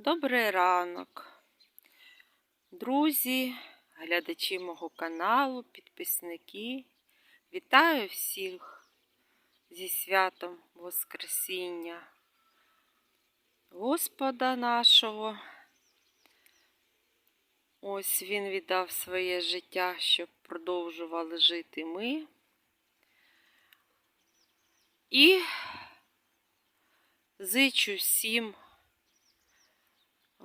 Добрий ранок, друзі, глядачі мого каналу, підписники. Вітаю всіх зі святом Воскресіння Господа нашого. Ось Він віддав своє життя, щоб продовжували жити ми. І зичу всім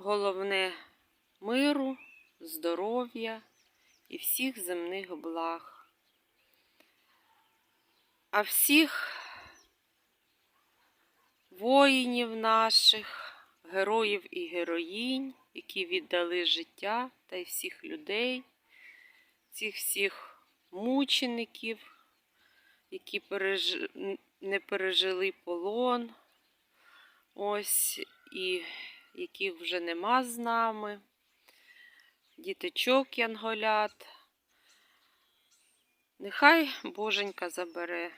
головне миру, здоров'я і всіх земних благ. А всіх воїнів наших, героїв і героїнь, які віддали життя, та й всіх людей, цих всіх мучеників, які переж... не пережили полон. Ось і яких вже нема з нами, діточок янголят. Нехай Боженька забере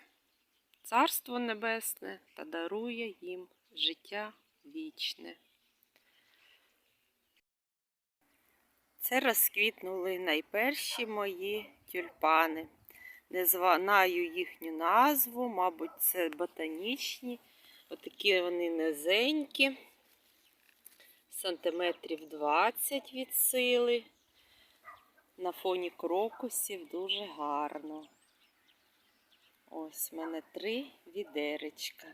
Царство Небесне та дарує їм життя вічне. Це розквітнули найперші мої тюльпани. Не знаю їхню назву, мабуть, це ботанічні. Отакі вони низенькі сантиметрів 20 від сили. На фоні крокусів дуже гарно. Ось в мене три відеречка.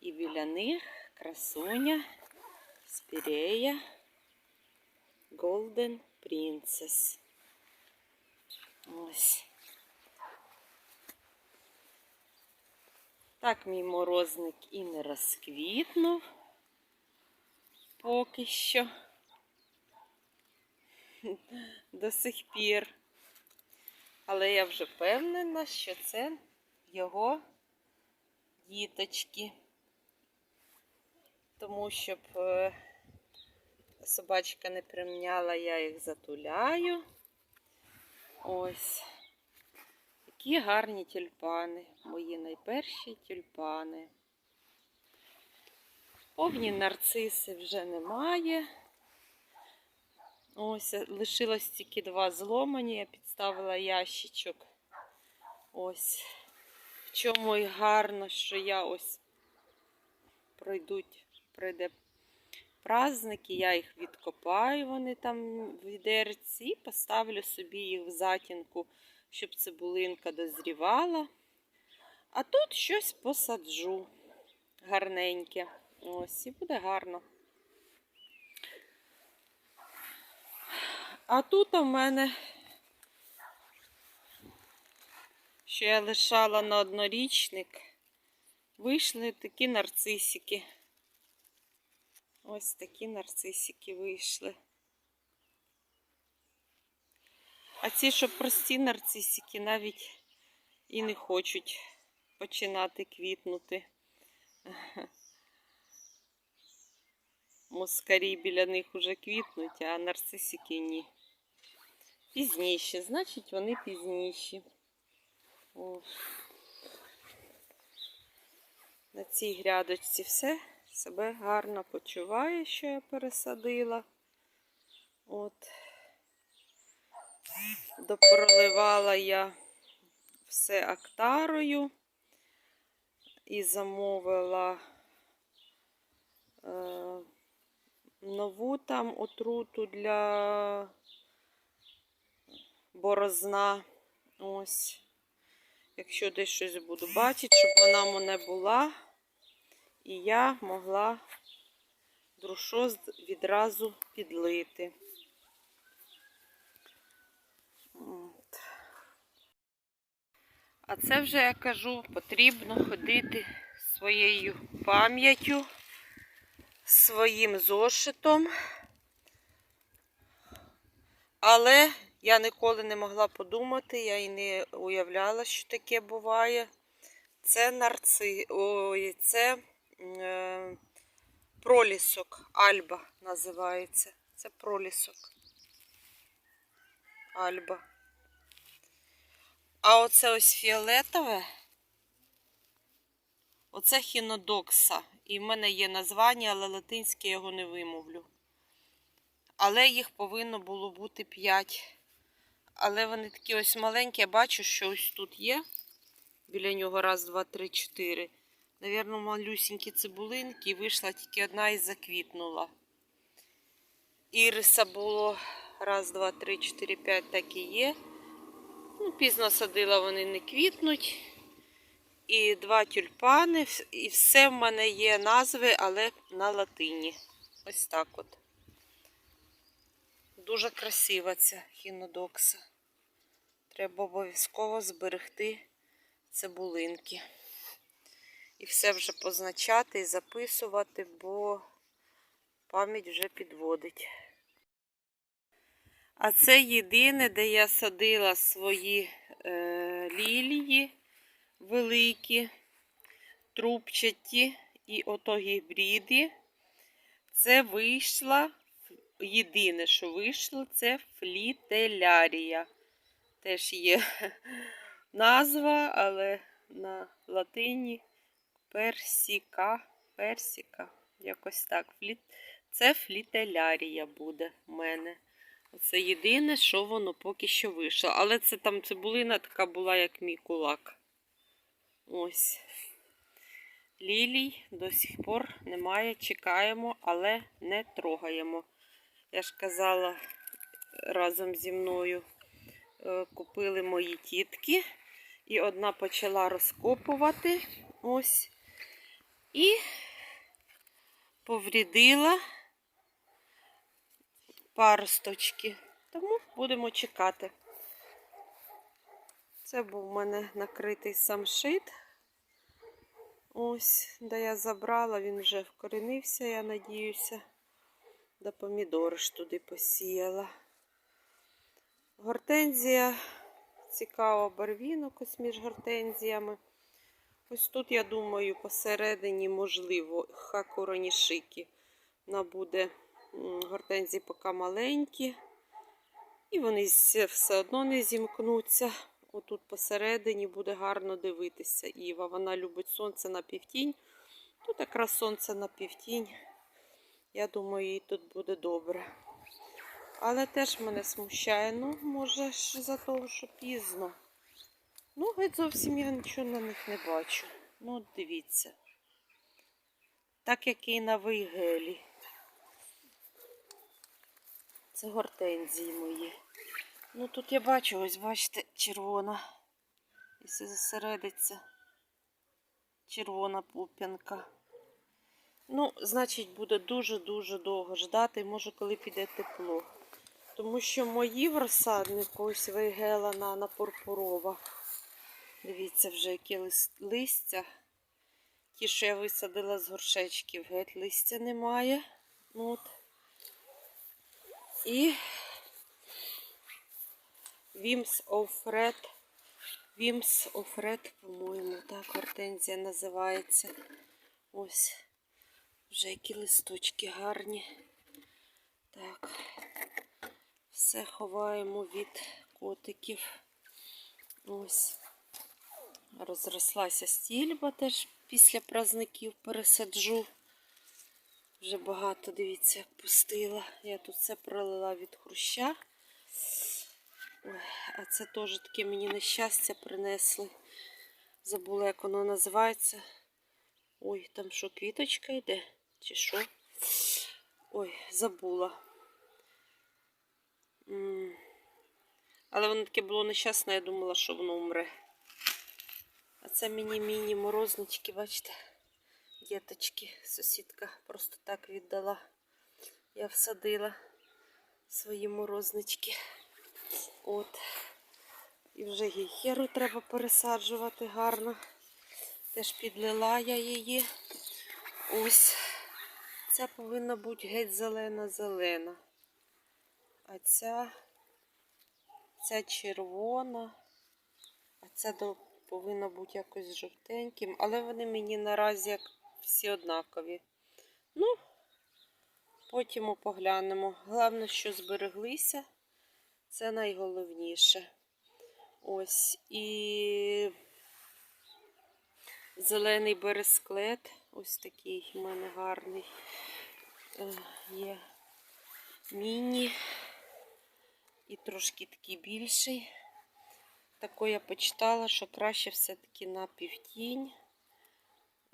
І біля них красуня Спірея Golden Princess. Ось. Так мій морозник і не розквітнув поки що. До сих пір. Але я вже впевнена, що це його діточки. Тому щоб е, собачка не примняла, я їх затуляю. Ось. Такі гарні тюльпани. Мої найперші тюльпани. Повні нарциси вже немає. Ось, лишилось тільки два зломані. Я підставила ящичок. Ось. В чому і гарно, що я ось пройдуть, пройде праздники, я їх відкопаю, вони там в відерці, і поставлю собі їх в затінку, щоб цибулинка дозрівала. А тут щось посаджу гарненьке. Ось, і буде гарно. А тут у мене, що я лишала на однорічник, вийшли такі нарцисики. Ось такі нарцисики вийшли. А ці, що прості нарцисики, навіть і не хочуть починати квітнути. Москарі біля них уже квітнуть, а нарцисики ні. Пізніші, значить, вони пізніші. О. На цій грядочці все себе гарно почуває, що я пересадила. От. Допроливала я все актарою і замовила. Е нову там отруту для борозна. Ось. Якщо десь щось буду бачити, щоб вона мене була, і я могла друшоз відразу підлити. От. А це вже, я кажу, потрібно ходити своєю пам'яттю своїм зошитом, але я ніколи не могла подумати, я і не уявляла, що таке буває. Це нарци... Ой, це е... пролісок, альба називається. Це пролісок. Альба. А оце ось фіолетове. Оце хінодокса. І в мене є названня, але латинське його не вимовлю. Але їх повинно було бути 5. Але вони такі ось маленькі. Я бачу, що ось тут є. Біля нього раз, два, три, чотири. Навірно, малюсінькі цибулинки. І вийшла тільки одна і заквітнула. Іриса було раз, два, три, чотири, п'ять, так і є. Ну, пізно садила, вони не квітнуть. І два тюльпани. І все в мене є назви, але на латині. Ось так от. Дуже красива ця хінодокса. Треба обов'язково зберегти цибулинки. І все вже позначати і записувати, бо пам'ять вже підводить. А це єдине, де я садила свої е, лілії великі, трубчаті і ото гібриди. Це вийшла, єдине, що вийшло, це флітелярія. Теж є назва, але на латині персіка, персіка, якось так. Це флітелярія буде в мене. Це єдине, що воно поки що вийшло. Але це там цибулина така була, як мій кулак. Ось. Лілій до сих пор немає, чекаємо, але не трогаємо. Я ж казала, разом зі мною е, купили мої тітки. І одна почала розкопувати. Ось. І поврідила паросточки. Тому будемо чекати. Це був у мене накритий самшит. Ось, де я забрала, він вже вкоренився, я надіюся. До помідори ж туди посіяла. Гортензія, цікаво, барвінок ось між гортензіями. Ось тут, я думаю, посередині, можливо, хакуронішики. Вона буде гортензії поки маленькі. І вони все одно не зімкнуться. Отут посередині буде гарно дивитися Іва. Вона любить сонце на півтінь. Тут якраз сонце на півтінь. Я думаю, їй тут буде добре. Але теж мене смущає. Ну, може, за того, що пізно. Ну, геть зовсім я нічого на них не бачу. Ну, от дивіться. Так як і на вигелі. Це гортензії мої. Ну тут я бачу, ось бачите, червона. Якщо зосередиться. Червона пуп'янка. Ну, значить, буде дуже-дуже довго ждати, може, коли піде тепло. Тому що мої в розсаднику ось вигелана на пурпурова. Дивіться вже, які листя. Ті, що я висадила з горшечків, геть листя немає. Ну, от. І Вімс Офред. Вімс Офред, по-моєму, так, гортензія називається. Ось. Вже які листочки гарні. Так. Все ховаємо від котиків. Ось. Розрослася стільба теж після праздників пересаджу. Вже багато, дивіться, пустила. Я тут все пролила від хруща. Ой, а це теж таке мені нещастя принесли. Забула, як воно називається. Ой, там що, квіточка йде? Чи що? Ой, забула. Але воно таке було нещасне, я думала, що воно умре. А це міні-міні морознички, бачите? Діточки, сусідка просто так віддала. Я всадила свої морознички. От. І вже гейхеру треба пересаджувати гарно. Теж підлила я її. Ось. Ця повинна бути геть зелена-зелена. А ця, ця червона. А ця повинна бути якось жовтеньким. Але вони мені наразі як всі однакові. Ну, потім поглянемо. Головне, що збереглися. Це найголовніше. Ось. І зелений бересклет. Ось такий у мене гарний е, є. Міні і трошки такий більший. Тако я почитала, що краще все-таки на півтінь.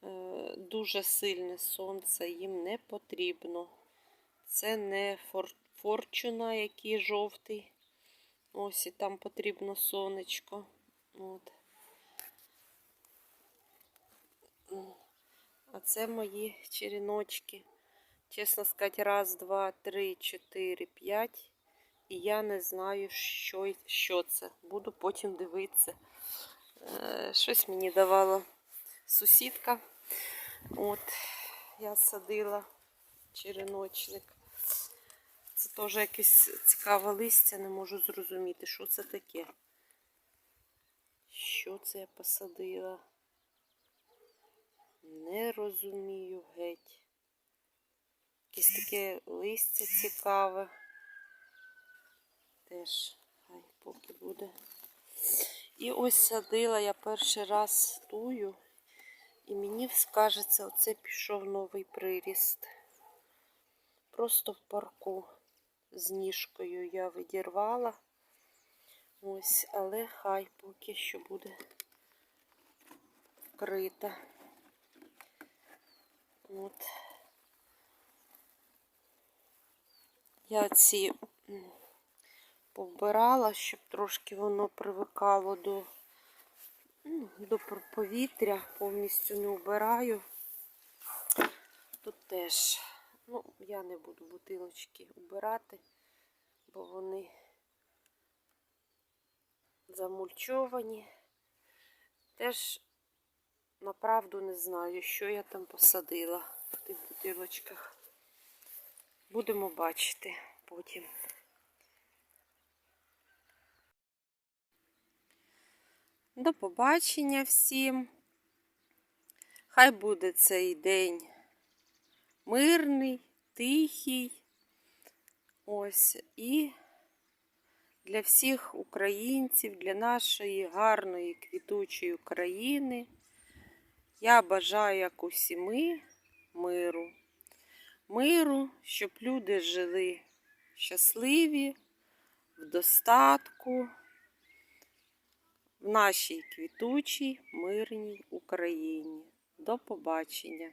Е, Дуже сильне сонце їм не потрібно. Це не фор... форчуна, який жовтий. Ось і там потрібно сонечко. От. А це мої черіночки. Чесно сказати, раз, два, три, чотири, п'ять. І я не знаю, що, що це. Буду потім дивитися. Е, щось мені давала сусідка. От, я садила череночник. Це теж якесь цікаве листя, не можу зрозуміти, що це таке. Що це я посадила? Не розумію геть. Якесь таке листя цікаве. Теж хай поки буде. І ось садила я перший раз тую, і мені скажеться, оце пішов новий приріст. Просто в парку з ніжкою я видірвала. Ось, але хай поки що буде вкрита. От. Я ці м, повбирала, щоб трошки воно привикало до, ну, до повітря, повністю не вбираю. Тут теж, ну, я не буду бутилочки убирати, бо вони замульчовані. Теж направду не знаю, що я там посадила в тих бутилочках. Будемо бачити потім. До побачення всім. Хай буде цей день мирний, тихий. Ось і для всіх українців, для нашої гарної квітучої України. Я бажаю, як усі ми, миру. Миру, щоб люди жили щасливі, в достатку, в нашій квітучій мирній Україні. До побачення!